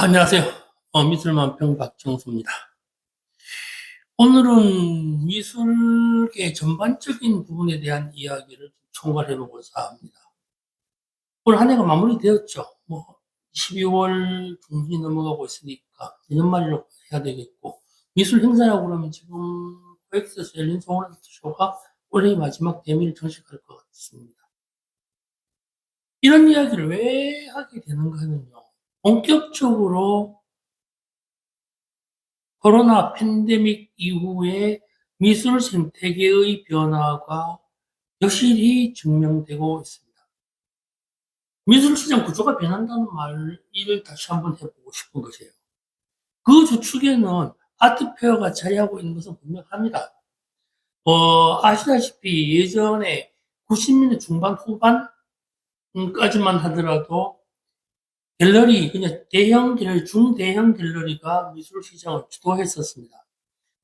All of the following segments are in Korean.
아, 안녕하세요. 어, 미술만평 박정수입니다. 오늘은 미술계 전반적인 부분에 대한 이야기를 총괄해 보고자 합니다. 올 한 해가 마무리되었죠. 뭐 12월 중순이 넘어가고 있으니까 연말로 해야 되겠고 미술 행사라고 그러면 지금 코엑스에서 열린 송원아트 쇼가 올해의 마지막 대미를 정식할 것 같습니다. 이런 이야기를 왜 하게 되는가 하면요. 본격적으로 코로나 팬데믹 이후에 미술 생태계의 변화가 여실히 증명되고 있습니다. 미술 시장 구조가 변한다는 말을 다시 한번 해보고 싶은 것이에요. 그 주축에는 아트페어가 자리하고 있는 것은 분명합니다. 어, 아시다시피 예전에 90년대 중반 후반까지만 하더라도 갤러리, 그냥 대형 갤러리, 중대형 갤러리가 미술 시장을 주도했었습니다.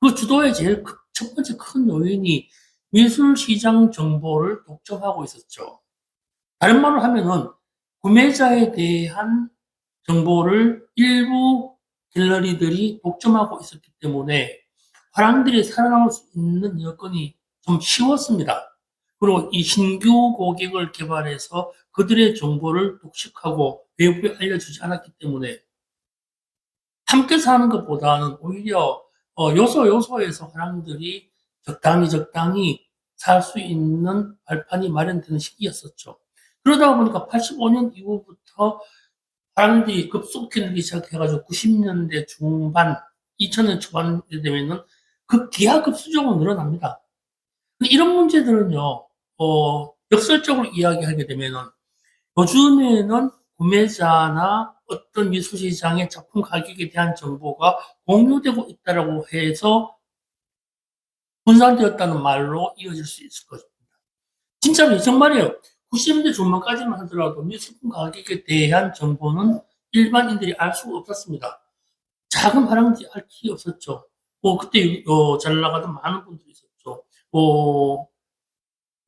그 주도의 제일 첫 번째 큰 요인이 미술 시장 정보를 독점하고 있었죠. 다른 말로 하면은 구매자에 대한 정보를 일부 갤러리들이 독점하고 있었기 때문에 화랑들이 살아남을 수 있는 여건이 좀 쉬웠습니다. 그리고 이 신규 고객을 개발해서 그들의 정보를 독식하고 외부에 알려주지 않았기 때문에 함께 사는 것보다는 오히려 어, 요소 요소에서 사람들이 적당히 적당히 살 수 있는 발판이 마련되는 시기였었죠. 그러다 보니까 85년 이후부터 사람들이 급속히 늘기 시작해가지고 90년대 중반, 2000년 초반에 되면은 극기하급수적으로 늘어납니다. 이런 문제들은요, 어, 역설적으로 이야기하게 되면은 요즘에는 구매자나 어떤 미술시장의 작품 가격에 대한 정보가 공유되고 있다라고 해서 분산되었다는 말로 이어질 수 있을 것입니다. 진짜로 정말이에요. 90년대 중반까지만 하더라도 미술품 가격에 대한 정보는 일반인들이 알 수가 없었습니다. 작은 화랑지 알 길이 없었죠. 뭐 그때 어, 잘 나가던 많은 분들이 있었죠. 뭐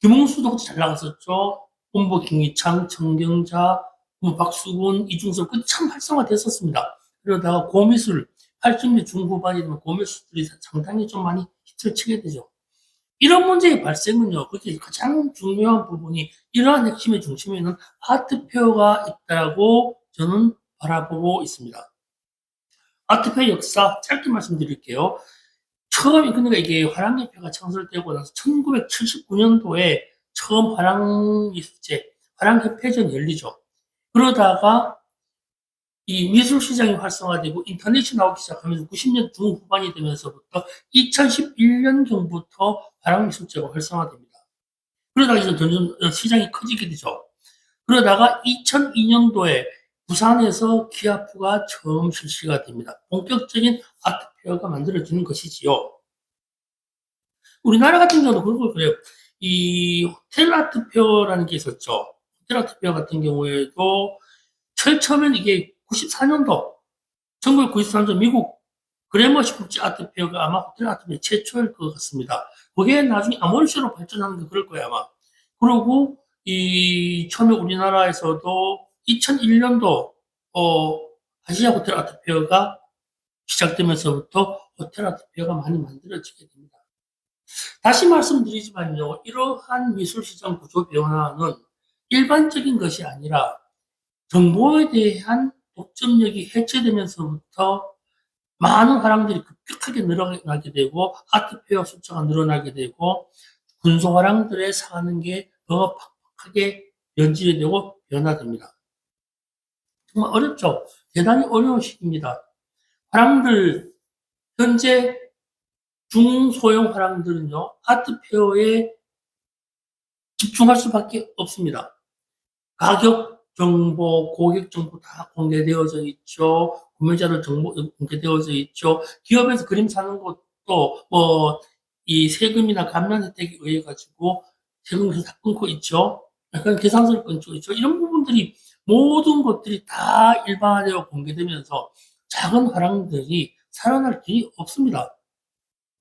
김홍수도 잘 나갔었죠. 본보 김희창, 정경자, 뭐 박수근, 이중섭 그참 활성화됐었습니다. 그러다가 고미술 80년 중후반이 되면 고미술들이 상당히 좀 많이 히트를 치게 되죠. 이런 문제의 발생은요, 그게 가장 중요한 부분이 이러한 핵심의 중심에는 아트페어가 있다고 저는 바라보고 있습니다. 아트페어 역사 짧게 말씀드릴게요. 처음, 그러니까 이게 화랑예표가 창설되고 나서 1979년도에 처음 화랑미술제, 화랑협회전이 열리죠. 그러다가 이 미술 시장이 활성화되고 인터넷이 나오기 시작하면서 90년 중후반이 되면서부터 2011년경부터 화랑미술제가 활성화됩니다. 그러다가 이제 점점 시장이 커지게 되죠. 그러다가 2002년도에 부산에서 키아프가 처음 실시가 됩니다. 본격적인 아트 페어가 만들어지는 것이지요. 우리나라 같은 경우도 걸 그래요. 이 호텔 아트페어라는 게 있었죠. 호텔 아트페어 같은 경우에도 제일 처음엔 이게 94년도, 1994년도 미국 그래머시 국제 아트페어가 아마 호텔 아트페어 최초일 것 같습니다. 그게 나중에 아모리쇼로 발전하는 게 그럴 거예요, 아마. 그리고 이 처음에 우리나라에서도 2001년도 어, 아시아 호텔 아트페어가 시작되면서부터 호텔 아트페어가 많이 만들어지게 됩니다. 다시 말씀드리지만요, 이러한 미술시장 구조 변화는 일반적인 것이 아니라 정보에 대한 독점력이 해체되면서부터 많은 화랑들이 급격하게 늘어나게 되고 아트페어 숫자가 늘어나게 되고 군소 화랑들의 사는 게 더 팍팍하게 연질이 되고 변화됩니다. 정말 어렵죠. 대단히 어려운 시기입니다. 화랑들 현재 중소형 화랑들은요 아트페어에 집중할 수밖에 없습니다. 가격 정보, 고객 정보 다 공개되어져 있죠. 구매자들 정보 공개되어져 있죠. 기업에서 그림 사는 것도 뭐 이 세금이나 감면 혜택에 의해 가지고 세금을 다 끊고 있죠. 약간 계산서를 끊고 있죠. 이런 부분들이 모든 것들이 다 일반화되어 공개되면서 작은 화랑들이 살아날 길이 없습니다.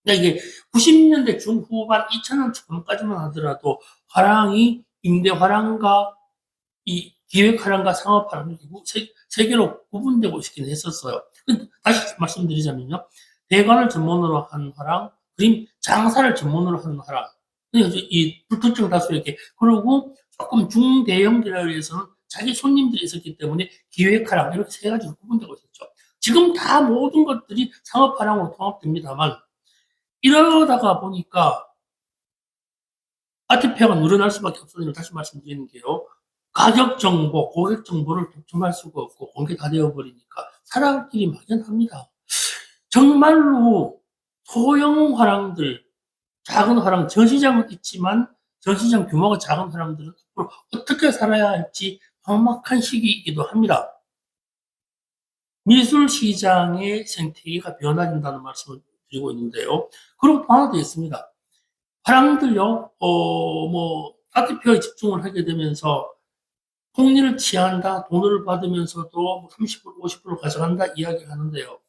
이게 90년대 중후반 2000년 초반까지만 하더라도 화랑이 임대 화랑과 이 기획 화랑과 상업 화랑이 구- 세, 세 개로 구분되고 있긴 했었어요. 다시 말씀드리자면요. 대관을 전문으로 하는 화랑, 그림 장사를 전문으로 하는 화랑. 이 불특정 다수 이렇게 그리고 조금 중대형 기업에서는 자기 손님들이 있었기 때문에 기획화랑 이렇게 세 가지로 구분되고 있었죠. 지금 다 모든 것들이 상업화랑으로 통합됩니다만 이러다가 보니까 아티페어가 늘어날 수밖에 없어요. 다시 말씀드리는 게요. 가격 정보, 고객 정보를 독점할 수가 없고 공개 다 되어버리니까 사람끼리 막연합니다. 정말로 소형 화랑들, 작은 화랑, 전시장은 있지만 전시장 규모가 작은 화랑들은 앞으로 어떻게 살아야 할지 막막한 시기이기도 합니다. 미술 시장의 생태계가 변화된다는 말씀을 드리고 있는데요. 하나 더 있습니다. 화랑들요, 어, 뭐, 아티페어에 집중을 하게 되면서 폭리를 취한다, 돈을 받으면서도 30%, 50% 가져간다 이야기 하는데요.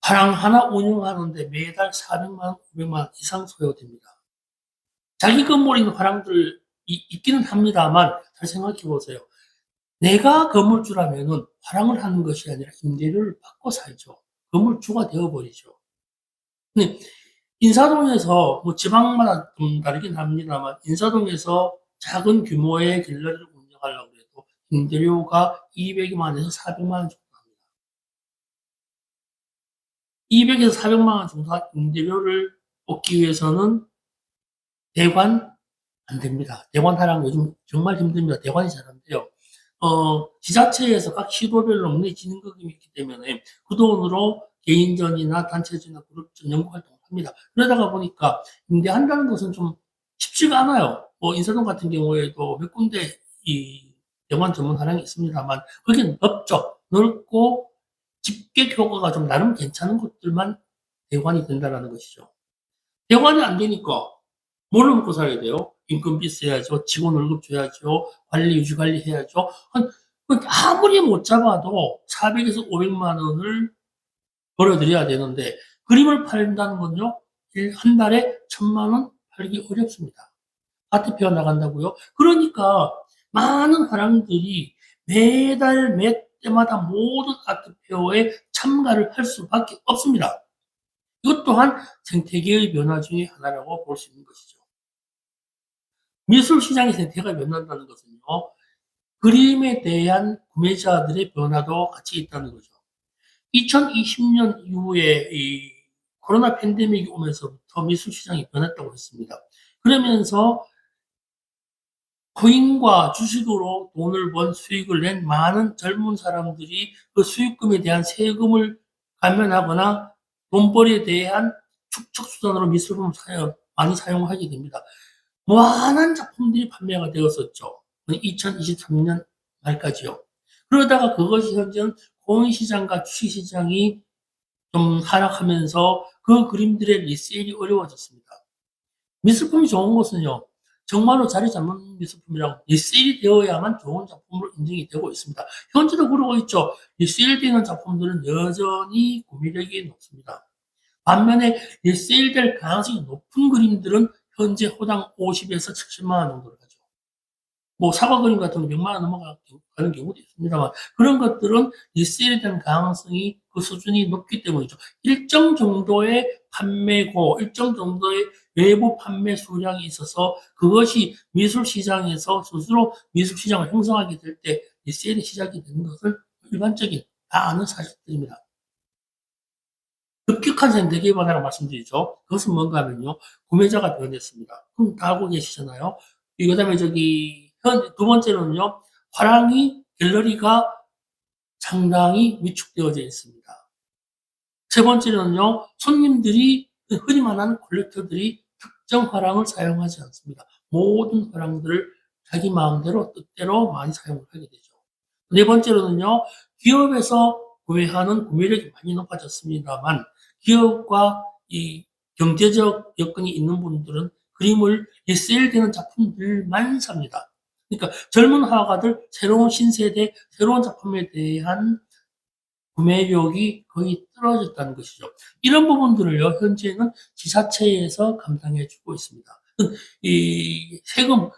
화랑 하나 운영하는데 매달 400만, 500만 이상 소요됩니다. 자기 있는 화랑들 이- 있기는 합니다만 잘 생각해 보세요. 내가 건물주라면은 화랑을 하는 것이 아니라 임대료를 받고 살죠. 건물주가 되어버리죠. 근데 인사동에서 뭐 지방마다 좀 다르긴 합니다만 인사동에서 작은 규모의 갤러리를 운영하려고 해도 임대료가 200만에서 400만 원 정도 합니다. 200에서 400만 원 정도 임대료를 얻기 위해서는 대관 안 됩니다. 대관 하랑 요즘 정말 힘듭니다. 대관이 잘 안 돼요. 어, 지자체에서 각 시도별로 문의 진행금이 있기 때문에 그 돈으로 개인전이나 단체전이나 그룹전 연구 활동을 합니다. 그러다가 보니까 임대한다는 것은 좀 쉽지가 않아요. 뭐 인사동 같은 경우에도 몇 군데 이 대관 전문 하랑이 있습니다만 거기는 넓죠. 넓고 집객 효과가 좀 나름 괜찮은 곳들만 대관이 된다라는 것이죠. 대관이 안 되니까 뭘로 먹고 살아야 돼요? 인건비 써야죠. 직원 월급 줘야죠. 관리, 유지 관리 해야죠. 아무리 못 잡아도 400에서 500만 원을 벌어들여야 되는데, 그림을 팔린다는 건요, 일- 한 달에 천만 원 팔기 어렵습니다. 아트 페어 나간다고요? 그러니까, 많은 화랑들이 매달 매 때마다 모든 아트 페어에 참가를 할 수밖에 없습니다. 이것 또한 생태계의 변화 중의 하나라고 볼 수 있는 것이죠. 미술 시장의 생태가 변한다는 것은요, 그림에 대한 구매자들의 변화도 같이 있다는 거죠. 2020년 이후에 이 코로나 팬데믹이 오면서부터 미술 시장이 변했다고 했습니다. 그러면서 코인과 주식으로 돈을 번 수익을 낸 많은 젊은 사람들이 그 수익금에 대한 세금을 감면하거나 돈벌이에 대한 축적 수단으로 미술품을 사용, 많이 사용하게 됩니다. 무한한 작품들이 판매가 되었었죠. 2023년 말까지요. 그러다가 그것이 현재는 공시장과 주식시장이 좀 하락하면서 그 그림들의 리세일이 어려워졌습니다. 미술품이 좋은 것은요, 정말로 자리 잡는 미술품이라고 리세일이 되어야만 좋은 작품으로 인정이 되고 있습니다. 현재도 그러고 있죠. 리세일되는 작품들은 여전히 구매력이 높습니다. 반면에 리세일될 가능성이 높은 그림들은 현재 호당 50에서 70만 원 정도를 하죠. 뭐 사과 그림 같은 거 100만 원 넘어가는 경우도 있습니다만 그런 것들은 리세일이 되는 가능성이 그 수준이 높기 때문이죠. 일정 정도의 판매고 일정 정도의 외부 판매 수량이 있어서 그것이 미술 시장에서 스스로 미술 시장을 형성하게 될 때 리세일이 시작이 되는 것을 일반적인 다 아는 사실들입니다. 급격한 생태계 변화라고 말씀드리죠. 그것은 뭔가 하면요. 구매자가 변했습니다. 그럼 다 알고 계시잖아요. 그 다음에 저기, 현, 두 번째로는요. 화랑이, 갤러리가 상당히 위축되어져 있습니다. 세 번째로는요. 손님들이, 흔히 말하는 콜렉터들이 특정 화랑을 사용하지 않습니다. 모든 화랑들을 자기 마음대로, 뜻대로 많이 사용을 하게 되죠. 네 번째로는요. 기업에서 구매하는 구매력이 많이 높아졌습니다만 기업과 이 경제적 여건이 있는 분들은 그림을 리세일되는 작품들만 삽니다. 그러니까 젊은 화가들 새로운 신세대 새로운 작품에 대한 구매력이 거의 떨어졌다는 것이죠. 이런 부분들을요 현재는 지자체에서 감당해주고 있습니다. 이 세금,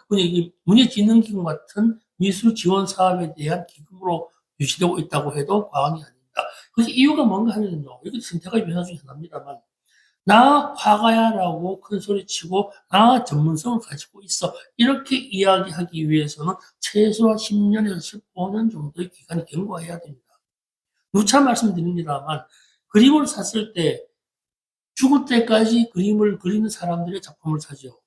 문예진흥기금 같은 미술 지원 사업에 대한 기금으로 유지되고 있다고 해도 과언이 아닙니다. 그 이유가 뭔가 하면요. 이것도 생태가 변화 중에 하나입니다만, 나 화가야라고 큰 소리 치고, 나 전문성을 가지고 있어. 이렇게 이야기하기 위해서는 최소한 10년에서 15년 정도의 기간이 경과해야 됩니다. 누차 말씀드립니다만, 그림을 샀을 때, 죽을 때까지 그림을 그리는 사람들의 작품을 사죠.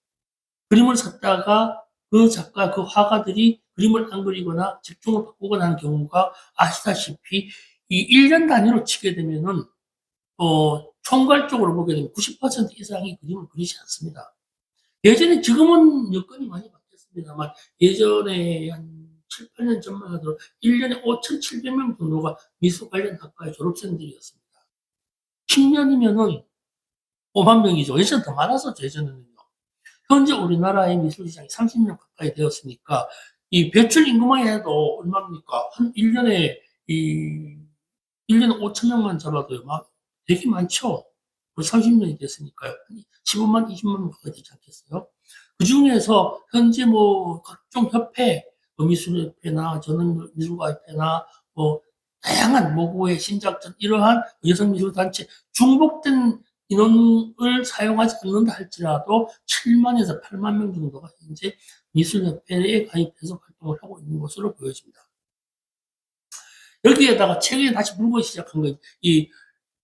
그림을 샀다가 그 작가, 그 화가들이 그림을 안 그리거나 집중을 바꾸거나 하는 경우가 아시다시피 이 1년 단위로 치게 되면은 어, 총괄적으로 보게 되면 90% 이상이 그림을 그리지 않습니다. 예전에 지금은 여건이 많이 바뀌었습니다만 예전에 한 7, 8년 전만 하더라도 1년에 5,700명 정도가 미술 관련 학과의 졸업생들이었습니다. 10년이면은 5만 명이죠. 예전에 더 많았었죠, 예전에는요. 현재 우리나라의 미술 시장이 30년 가까이 되었으니까 이 배출 인구만 해도 얼마입니까? 한 1년에 이 1년에 5천 명만 잡아도요. 막 되게 많죠. 30년이 됐으니까요. 15만, 20만 명 가까이 되지 않겠어요? 그 중에서 현재 뭐 각종 협회, 뭐 미술협회나 전원미술가협회나 뭐 다양한 모고의 신작전 이러한 여성미술단체 중복된 인원을 사용하지 않는다 할지라도 7만에서 8만 명 정도가 현재 미술협회에 가입해서 활동을 하고 있는 것으로 보여집니다. 여기에다가 최근에 다시 불고 시작한 건 이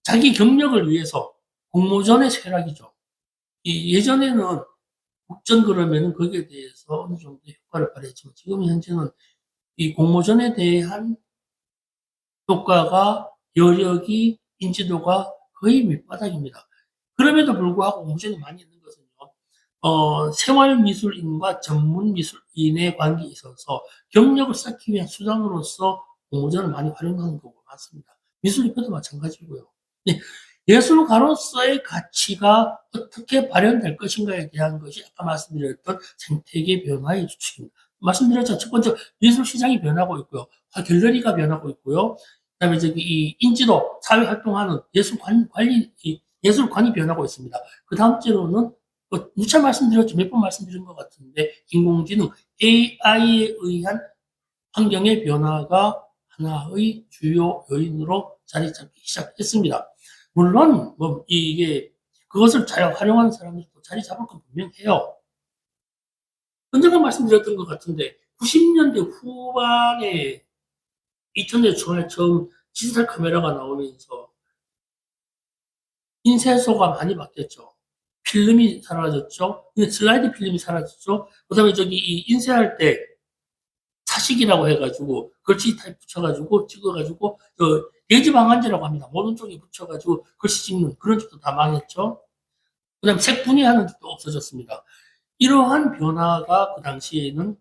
자기 경력을 위해서 공모전의 쇠락이죠. 이 예전에는 국전 그러면은 거기에 대해서 어느 정도 효과를 발휘했지만 지금 현재는 이 공모전에 대한 효과가 여력이 인지도가 거의 밑바닥입니다. 그럼에도 불구하고 공모전이 많이 있는 것은요. 어, 생활미술인과 전문미술인의 관계에 있어서 경력을 쌓기 위한 수단으로서 공모전을 많이 활용하는 경우가 많습니다. 미술협회도 마찬가지고요. 네, 예술가로서의 가치가 어떻게 발현될 것인가에 대한 것이 아까 말씀드렸던 생태계 변화의 주축입니다. 말씀드렸죠. 첫 번째, 미술 시장이 변하고 있고요. 갤러리가 변하고 있고요. 그 다음에 저기 이 인지도, 사회 활동하는 예술관, 관리, 예술관이 변하고 있습니다. 그 다음째로는 뭐 누차 말씀드렸죠. 몇 번 말씀드린 것 같은데 인공지능 AI에 의한 환경의 변화가 하나의 주요 요인으로 자리 잡기 시작했습니다. 물론 뭐 이게 그것을 잘 활용하는 사람들도 자리 잡을 건 분명해요. 언젠가 말씀드렸던 것 같은데 90년대 후반에 2000년대 초반에 처음 디지털 카메라가 나오면서 인쇄소가 많이 바뀌었죠. 필름이 사라졌죠. 슬라이드 필름이 사라졌죠. 그 다음에 저기 이 인쇄할 때 사식이라고 해가지고 글씨 타입 붙여가지고 찍어가지고 그 예지 방한제라고 합니다. 모든 쪽에 붙여가지고 글씨 찍는 그런 집도 다 망했죠. 그 다음에 색 분해하는 집도 없어졌습니다. 이러한 변화가 그 당시에는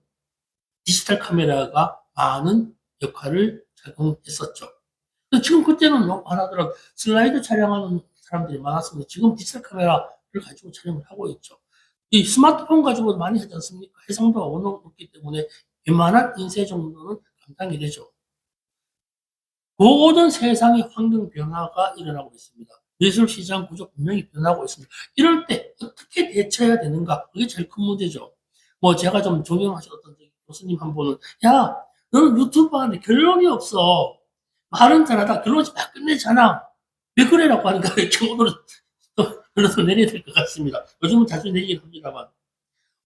디지털 카메라가 많은 역할을 작용했었죠. 지금 그때는 하더라도 슬라이드 촬영하는 사람들이 많았습니다. 지금 디지털 카메라를 가지고 촬영을 하고 있죠. 이 스마트폰 가지고 많이 하지 않습니까? 해상도가 워낙 높기 때문에 웬만한 인쇄 정도는 감당이 되죠. 모든 세상의 환경 변화가 일어나고 있습니다. 미술 시장 구조 분명히 변하고 있습니다. 이럴 때 어떻게 대처해야 되는가? 그게 제일 큰 문제죠. 뭐 제가 좀 존경하셨던 교수님 한 분은 야 너는 유튜브 하는데 결론이 없어. 말은 잘하다 결론이 막 끝내잖아. 왜 그래라고 하니까 이렇게 오늘은 결론을 내려야 될 것 같습니다. 요즘은 자주 내리긴 합니다만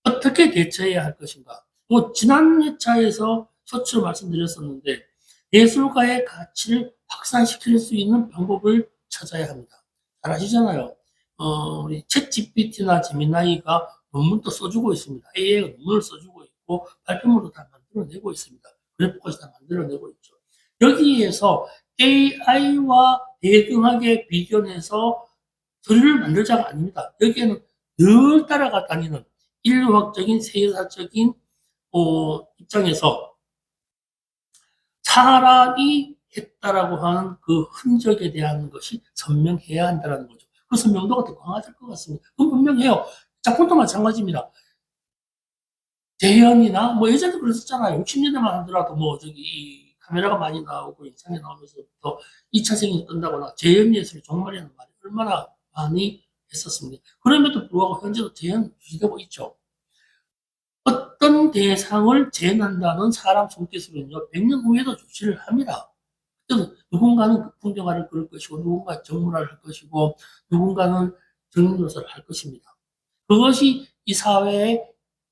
어떻게 대처해야 할 것인가? 뭐 지난 회차에서 서치로 말씀드렸었는데 예술가의 가치를 확산시킬 수 있는 방법을 찾아야 합니다. 잘 아시잖아요. 어, 우리 챗 GPT나 제미나이가 논문도 써주고 있습니다. AI가 논문을 써주고 있고 발표물도 다 만들어내고 있습니다. 그래프까지 다 만들어내고 있죠. 여기에서 AI와 대등하게 비견해서 서류를 만들자가 아닙니다. 여기에는 늘 따라가 다니는 인류학적인 세계사적인 어, 입장에서 사람이 했다라고 하는 그 흔적에 대한 것이 선명해야 한다는 거죠. 그 선명도가 더 강화될 것 같습니다. 그건 분명해요. 작품도 마찬가지입니다. 재현이나 뭐 예전에 그랬었잖아요. 60년대만 하더라도 뭐 저기 카메라가 많이 나오고 인상에 나오면서부터 2차 생이 뜬다거나 재현 예술이 정말이라는 말이 얼마나 많이 했었습니다. 그럼에도 불구하고 현재도 재현 유지되고 있죠. 어떤 대상을 재현한다는 사람 손기술은요, 100년 후에도 주시를 합니다. 그래서 누군가는 그 풍경화를 그릴 것이고, 누군가 정문화를 할 것이고, 누군가는 정리묘사를 할 것입니다. 그것이 이 사회의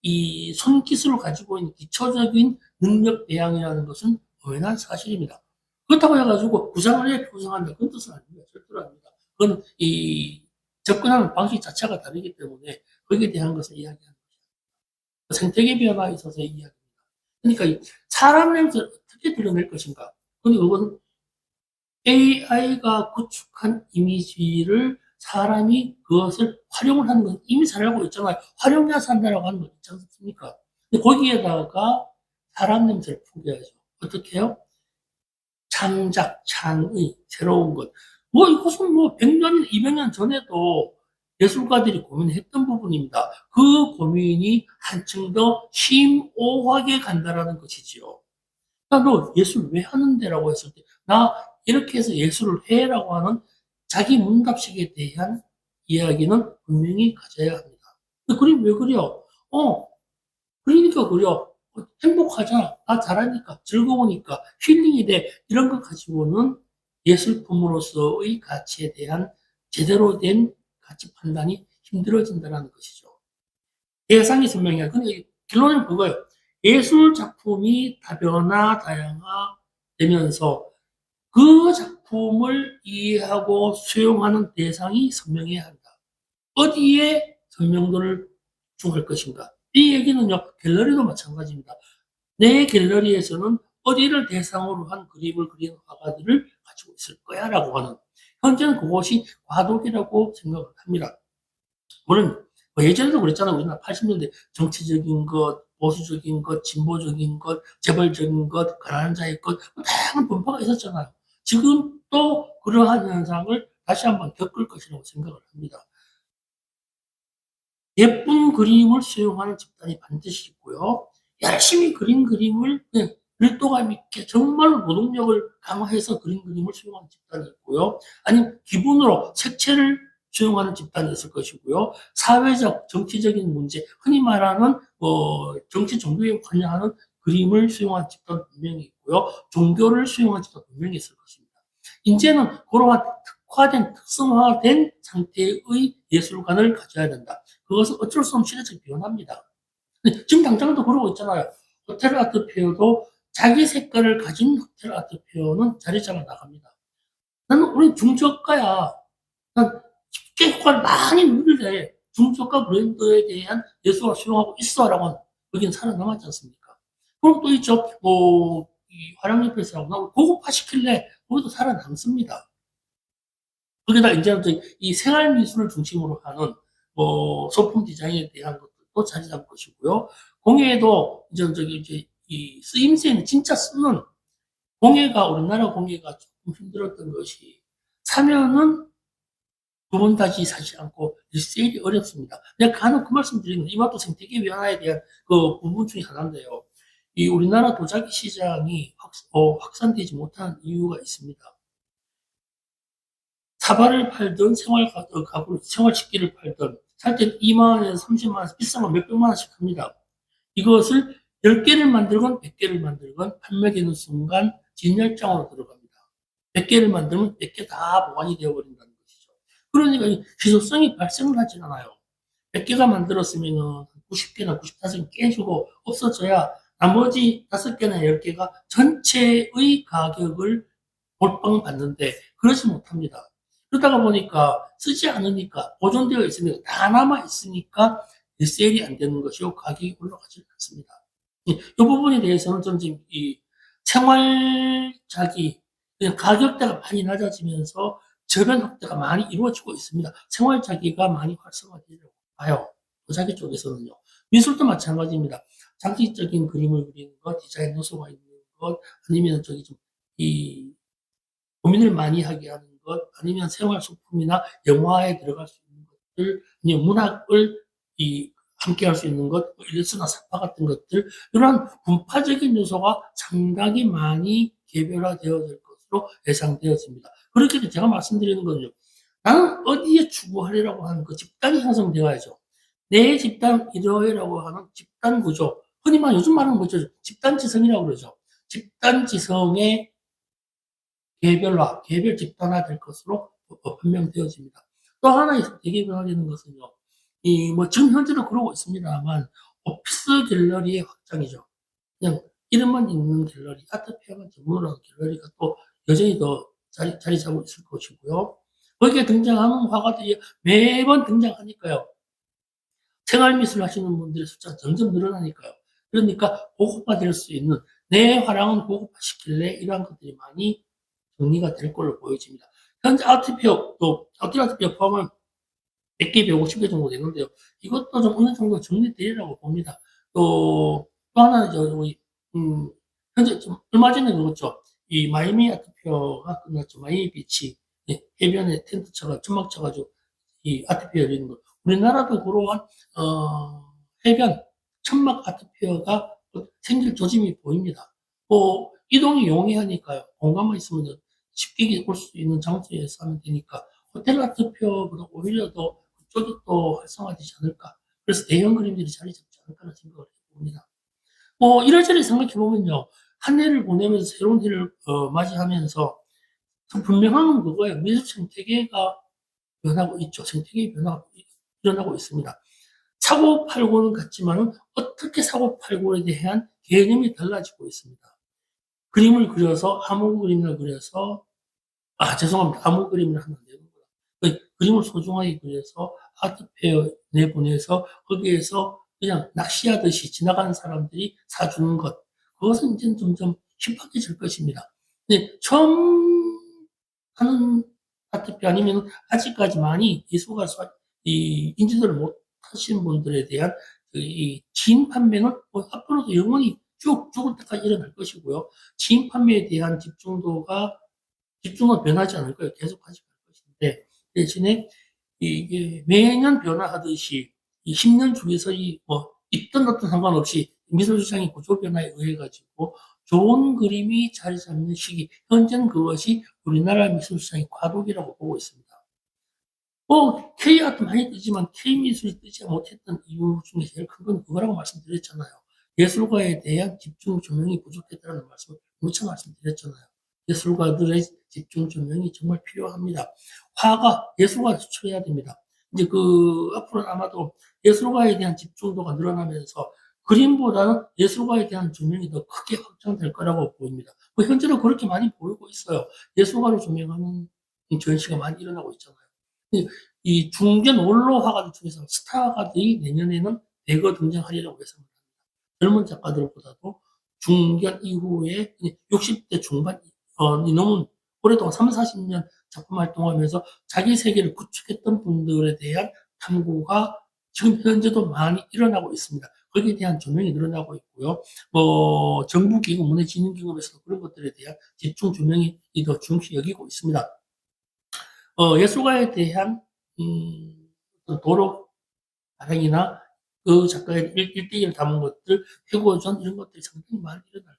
이 손기술을 가지고 있는 기초적인 능력 배양이라는 것은 엄연한 사실입니다. 그렇다고 해가지고 구상을 해 구상한다 그런 뜻은 아닙니다. 절대로 아닙니다. 그건 이 접근하는 방식 자체가 다르기 때문에 거기에 대한 것을 이야기하는 것입니다. 생태계 변화에 있어서의 이야기입니다. 그러니까 이 사람 냄새를 어떻게 드러낼 것인가. 근데 그건 AI가 구축한 이미지를 사람이 그것을 활용을 하는 건 이미 잘 알고 있잖아요. 활용해서 한다라고 하는 거 있지 않습니까? 근데 거기에다가 사람 냄새를 풍겨야죠. 어떻게 해요? 창작, 창의, 새로운 것. 뭐 이것은 뭐 100년, 200년 전에도 예술가들이 고민했던 부분입니다. 그 고민이 한층 더 심오하게 간다라는 것이지요. 야, 너 예술 왜 하는데? 라고 했을 때, 나 이렇게 해서 예술을 해? 라고 하는 자기 문답식에 대한 이야기는 분명히 가져야 합니다. 그림 왜 그려? 어, 그러니까 그려. 행복하잖아. 나 잘하니까, 즐거우니까, 힐링이 돼. 이런 것 가지고는 예술품으로서의 가치에 대한 제대로 된 가치 판단이 힘들어진다는 것이죠. 대상이 선명해야. 근데 결론은 그거예요. 예술 작품이 다변화, 다양화되면서 그 작품을 이해하고 수용하는 대상이 선명해야 한다. 어디에 선명도를 중할 것인가? 이 얘기는요, 갤러리도 마찬가지입니다. 내 갤러리에서는 어디를 대상으로 한 그림을 그리는 화가들을 가지고 있을 거야 라고 하는 현재는 그것이 과도기라고 생각을 합니다. 물론 뭐 예전에도 그랬잖아요. 우리나라 80년대 정치적인 것, 보수적인 것, 진보적인 것, 재벌적인 것, 가난한 자의 것, 뭐 다양한 분파가 있었잖아요. 지금 또 그러한 현상을 다시 한번 겪을 것이라고 생각을 합니다. 예쁜 그림을 수용하는 집단이 반드시 있고요. 열심히 그린 그림을 네, 밀도감 있게 정말로 노동력을 강화해서 그린 그림을 수용하는 집단이 있고요. 아니면 기본으로 색채를 수용하는 집단이 있을 것이고요. 사회적, 정치적인 문제, 흔히 말하는 뭐 정치 종교에 관여하는 그림을 수용하는 집단 분명히 있고요. 종교를 수용하는 집단 분명히 있을 것입니다. 이제는 그러한 특화된, 특성화된 상태의 예술관을 가져야 된다. 그것은 어쩔 수 없이 시대적 변화입니다. 지금 당장도 그러고 있잖아요. 호텔 아트 페어도 자기 색깔을 가진 호텔 아트 페어는 자리 잡아 나갑니다. 나는 우리 중저가야. 난 쉽게 효과를 많이 누리래. 중저가 브랜드에 대한 예술을 수용하고 있어라고 여기는 살아남았지 않습니까? 그리고 또 있죠. 뭐, 이 화랑옆에서 고급화 시킬래. 거기도 살아남습니다. 거기다 이제는 이 생활 미술을 중심으로 하는 뭐 소품 디자인에 대한 것도 자리 잡을 것이고요. 공예도 이제 저기 이제 이 쓰임새는 진짜 쓰는 공예가 우리나라 공예가 조금 힘들었던 것이 사면은 두 번 다시 사지 않고 리세일이 어렵습니다. 내가 간혹 그 말씀 드리는 이마트 생태계 변화에 대한 그 부분 중에 하나인데요. 이 우리나라 도자기 시장이 확, 어, 확산되지 못한 이유가 있습니다. 사발을 팔든 생활 가구, 생활 식기를 팔든 살 때 2만 원에서 30만원에서 비싼 건 몇백만 원씩 합니다. 이것을 10개를 만들건 100개를 만들건 판매되는 순간 진열장으로 들어갑니다. 100개를 만들면 100개 다 보관이 되어버린다는 것이죠. 그러니까 희소성이 발생을 하진 않아요. 100개가 만들었으면 90개나 95개 깨지고 없어져야 나머지 5개나 10개가 전체의 가격을 몰빵 받는데 그러지 못합니다. 그러다가 보니까 쓰지 않으니까 보존되어 있으니까 다 남아 있으니까 세일이 안 되는 것이고 가격이 올라가지 않습니다. 이 부분에 대해서는 좀 지금 이 생활 자기 그냥 가격대가 많이 낮아지면서 저변 확대가 많이 이루어지고 있습니다. 생활 자기가 많이 활성화되려고 봐요. 도자기 쪽에서는요. 미술도 마찬가지입니다. 장기적인 그림을 그리는 것, 디자인 요소가 있는 것, 아니면 저기 좀 이 고민을 많이 하게 하는 것, 아니면 생활 소품이나 영화에 들어갈 수 있는 것들, 아니면 문학을 이 함께 할 수 있는 것, 뭐 일스나 사파 같은 것들, 이러한 분파적인 요소가 상당히 많이 개별화되어 될 것으로 예상되었습니다. 그렇게 제가 말씀드리는 건요. 나는 어디에 추구하리라고 하는 그 집단이 형성되어야죠. 내 집단 이러해라고 하는 집단 구조. 흔히 말 요즘 말하는 거죠. 집단지성이라고 그러죠. 집단지성의 개별화, 개별 집단화 될 것으로 판명되어집니다. 또 하나 되게 변화되는 것은요. 이 뭐 지금 현재도 그러고 있습니다만 오피스 갤러리의 확장이죠. 그냥 이름만 있는 갤러리, 아트페어만 전문으로 하는 갤러리가 또 여전히 더 자리, 자리 잡고 있을 것이고요. 거기에 등장하는 화가들이 매번 등장하니까요. 생활미술 하시는 분들의 숫자가 점점 늘어나니까요. 그러니까 고급화될 수 있는 내 화랑은 고급화시킬래 이러한 것들이 많이 정리가 될 걸로 보여집니다. 현재 아트페어 또 아트 아트페어 포함한 100개, 150개 정도 되는데요. 이것도 좀 어느 정도 정리되리라고 봅니다. 또, 또 하나는 저, 우리, 음, 현재 좀 얼마 전에 그렇죠. 이 마이미 아트페어가 끝났죠. 마이미 비치. 예, 해변에 텐트 쳐가, 천막 쳐가지고 이 아트페어 열리는 거. 우리나라도 그러한, 어, 해변, 천막 아트페어가 생길 조짐이 보입니다. 뭐, 이동이 용이하니까요. 공간만 있으면 쉽게 올 수 있는 장소에서 하면 되니까 호텔 아트페어보다 오히려 더 그쪽이 또 활성화되지 않을까. 그래서 대형 그림들이 자리 잡지 않을까라는 생각을 해봅니다. 뭐, 이럴저럴 생각해보면요. 한 해를 보내면서 새로운 해를 어, 맞이하면서 분명한 그거예요. 미술 생태계가 변하고 있죠. 생태계 변화가 일어나고 있습니다. 사고 팔고는 같지만은 어떻게 사고 팔고에 대한 개념이 달라지고 있습니다. 그림을 그려서 아무 그림을 그려서 아 죄송합니다. 아무 그림을 되는구나. 그 그림을 소중하게 그려서 아트페어 내보내서 거기에서 그냥 낚시하듯이 지나가는 사람들이 사주는 것 그것은 이제 점점 힙하게질 것입니다. 근데 처음 하는 아트페어 아니면 아직까지 많이 이 인지도를 못 하신 분들에 대한 그이 지인 판매는 뭐 앞으로도 영원히 쭉 죽을 때까지 일어날 것이고요. 지인 판매에 대한 집중도가 집중은 변하지 않을 거예요. 계속 가져갈 것인데 대신에 이게 매년 변화하듯이 이 10년 중에서 이뭐 있던 어떤 상관없이 미술 시장의 구조 변화에 의해 가지고 좋은 그림이 자리 잡는 시기 현재는 그것이 우리나라 미술 시장의 과도기라고 보고 있습니다. 뭐 K아트 많이 뜨지만 K미술이 뜨지 못했던 이유 중에 제일 큰 건 그거라고 말씀드렸잖아요. 예술가에 대한 집중 조명이 부족했다는 말씀을 무차 말씀드렸잖아요. 예술가들의 집중 조명이 정말 필요합니다. 화가 예술가 추출해야 됩니다. 이제 그 앞으로는 아마도 예술가에 대한 집중도가 늘어나면서 그림보다는 예술가에 대한 조명이 더 크게 확장될 거라고 보입니다. 뭐 현재도 그렇게 많이 보이고 있어요. 예술가를 조명하는 전시가 많이 일어나고 있잖아요. 이 중견 원로 화가들 중에서 스타 화가들이 내년에는 대거 등장하리라고 예상합니다. 젊은 작가들보다도 중견 이후에 60대 중반 어, 넘은 오랫동안 3, 40년 작품 활동하면서 자기 세계를 구축했던 분들에 대한 탐구가 지금 현재도 많이 일어나고 있습니다. 거기에 대한 조명이 늘어나고 있고요. 뭐 정부기금, 문화진흥기금에서 그런 것들에 대한 집중 조명이 더 중시 여기고 있습니다. 어, 예술가에 대한 음, 도로 발행이나 그 작가의 일대기를 담은 것들, 회고전 이런 것들이 상당히 많이 일어날.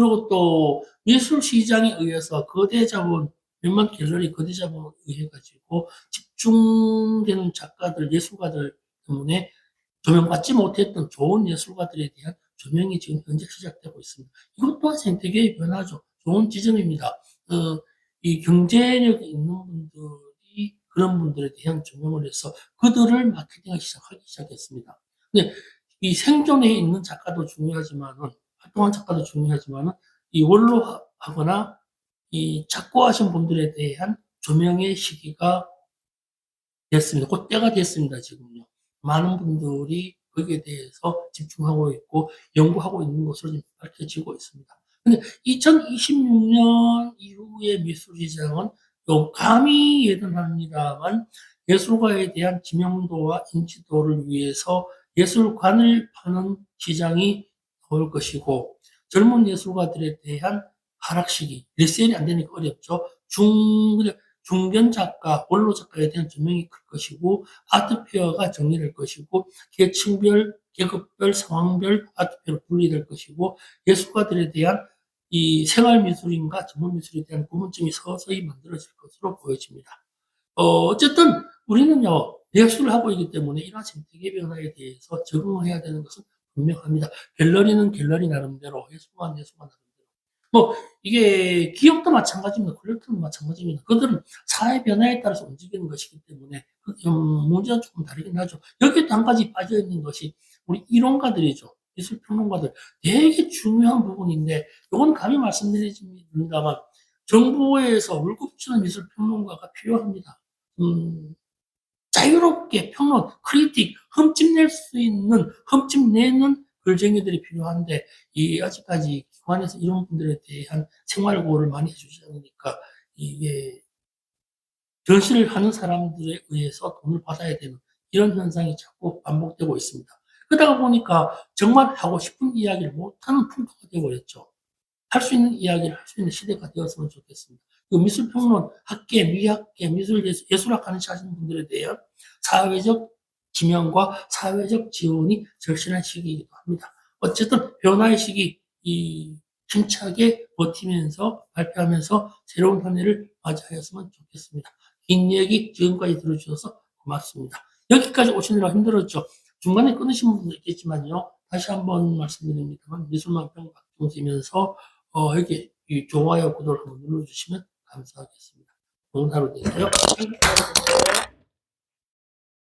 그리고 또 예술 시장에 의해서 거대 자본 몇만 갤러리 거대 자본에 의해 가지고 집중되는 작가들, 예술가들 때문에 조명받지 못했던 좋은 예술가들에 대한 조명이 지금 현재 시작되고 있습니다. 이것 또한 생태계의 변화죠. 좋은 지점입니다. 어, 이 경제력이 있는 분들이 그런 분들에 대한 조명을 해서 그들을 마케팅하기 시작하기 시작했습니다. 근데 이 생존에 있는 작가도 중요하지만은 활동한 작가도 중요하지만은 이 원로 하거나 이 작고하신 분들에 대한 조명의 시기가 됐습니다. 곧 때가 됐습니다. 지금요. 많은 분들이 거기에 대해서 집중하고 있고 연구하고 있는 것으로 밝혀지고 있습니다. 근데 2026년 이후의 미술 시장은 좀 감히 예단합니다만 예술가에 대한 지명도와 인지도를 위해서 예술관을 파는 시장이 나 올 것이고 젊은 예술가들에 대한 하락 시기, 리셀이 안 되니까 어렵죠. 중, 중견 작가, 원로 작가에 대한 조명이 클 것이고 아트페어가 정리될 것이고 계층별, 계급별, 상황별 아트페어로 분리될 것이고 예술가들에 대한 이 생활미술인가 전문미술에 대한 구분점이 서서히 만들어질 것으로 보여집니다. 어, 어쨌든 우리는요, 대수를 하고 있기 때문에 이러한 생태계 변화에 대해서 적응을 해야 되는 것은 분명합니다. 갤러리는 갤러리 나름대로, 예술관 예술관 나름대로. 뭐, 이게 기업도 마찬가지입니다. 콜렉터도 마찬가지입니다. 그들은 사회 변화에 따라서 움직이는 것이기 때문에 그, 음, 문제는 조금 다르긴 하죠. 여기도 한 가지 빠져 있는 것이 우리 이론가들이죠. 미술평론가들. 되게 중요한 부분인데, 이건 감히 말씀드리지만, 정부에서 월급 주는 미술 평론가가 필요합니다. 음, 자유롭게 평론, 크리틱, 흠집 낼 수 있는, 흠집 내는 글쟁이들이 필요한데, 이, 아직까지 기관에서 이런 분들에 대한 생활고를 많이 해주지 않으니까, 이게, 전시를 하는 사람들에 의해서 돈을 받아야 되는 이런 현상이 자꾸 반복되고 있습니다. 그러다 보니까 정말 하고 싶은 이야기를 못하는 풍토가 되어버렸죠. 할 수 있는 이야기를 할 수 있는 시대가 되었으면 좋겠습니다. 그 미술평론, 학계, 미학계, 미술, 예술, 예술학 하는 하시는 분들에 대한 사회적 지명과 사회적 지원이 절실한 시기이기도 합니다. 어쨌든 변화의 시기, 이 힘차게 버티면서 발표하면서 새로운 한 해를 맞이하였으면 좋겠습니다. 긴 얘기 지금까지 들어주셔서 고맙습니다. 여기까지 오시느라 힘들었죠. 중간에 끊으신 분도 있겠지만요. 다시 한번 말씀드립니다만 미술만 평 박종지면서 어, 여기 이 좋아요, 구독을 한번 눌러주시면 감사하겠습니다. 좋은 하루 되세요.